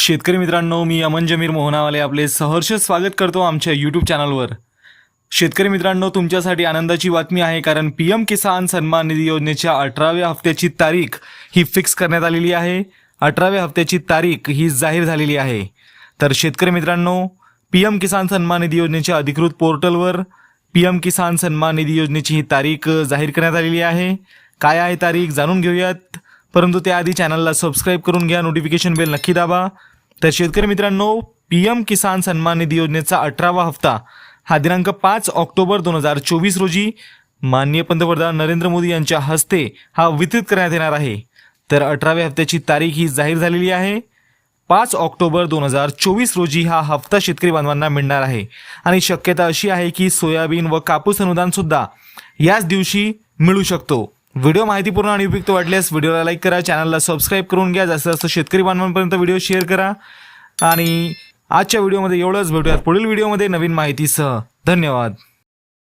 शेतकरी मित्रांनो मी अमन जमीर मोहनावाले आपले सहर्ष स्वागत करतो आमच्या यूट्यूब चॅनलवर शेतकरी मित्रांनो तुमच्यासाठी आनंदाची बातमी आहे कारण पी एम किसान सन्मान निधी योजनेच्या अठराव्या हप्त्याची तारीख ही फिक्स करण्यात आलेली आहे. अठराव्या हप्त्याची तारीख ही जाहीर झालेली आहे. तर शेतकरी मित्रांनो पी एम किसान सन्मान निधी योजनेच्या अधिकृत पोर्टलवर पी एम किसान सन्मान निधी योजनेची ही तारीख जाहीर करण्यात आलेली आहे. काय आहे तारीख जाणून घेऊयात. परंतु त्याआधी चॅनलला सबस्क्राईब करून घ्या नोटिफिकेशन बेल नक्की दाबा. तर शेतकरी मित्रांनो पी एम किसान सन्मान निधी योजनेचा अठरावा हप्ता हा दिनांक पाच ऑक्टोबर दोन हजार चोवीस रोजी माननीय पंतप्रधान नरेंद्र मोदी यांच्या हस्ते हा वितरित करण्यात येणार आहे. तर अठराव्या हप्त्याची तारीख ही जाहीर झालेली आहे. पाच ऑक्टोबर दोन हजार चोवीस रोजी हा हप्ता शेतकरी बांधवांना मिळणार आहे. आणि शक्यता अशी आहे की सोयाबीन व कापूस अनुदान सुद्धा याच दिवशी मिळू शकतो. व्हिडिओ माहितीपूर्ण आणि उपयुक्त वाटल्यास व्हिडिओला लाईक करा चॅनलला सबस्क्राईब करून घ्या. जास्तीत जास्त शेतकरी बांधवांपर्यंत व्हिडिओ शेअर करा. आणि आजच्या व्हिडिओमध्ये एवढंच. भेटूयात पुढील व्हिडिओमध्ये नवीन माहितीसह. धन्यवाद.